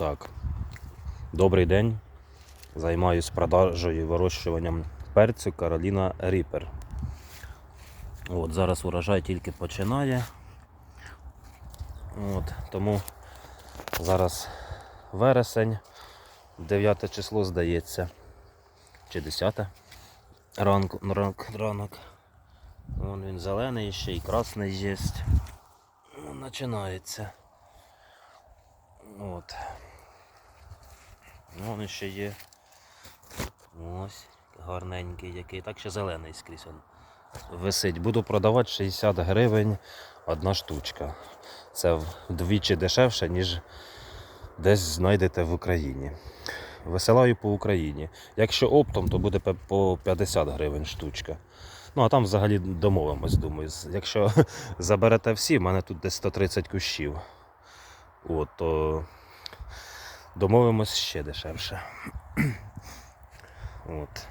Так. Добрий день. Займаюсь продажею і вирощуванням перцю Кароліна Ріпер. От, зараз урожай тільки починає. От, тому зараз вересень, 9 число здається. Чи 10 ранку, ранок, ранок. Вон він зелений ще і красний є. Починається. От. Вон ще є. Ось, гарненький який. Так ще зелений скрізь он висить. Буду продавати 60 гривень одна штучка. Це вдвічі дешевше, ніж десь знайдете в Україні. Висилаю по Україні. Якщо оптом, то буде по 50 гривень штучка. Ну, а там взагалі домовимось, думаю. Якщо заберете всі, в мене тут десь 130 кущів. От, то домовимось ще дешевше. От.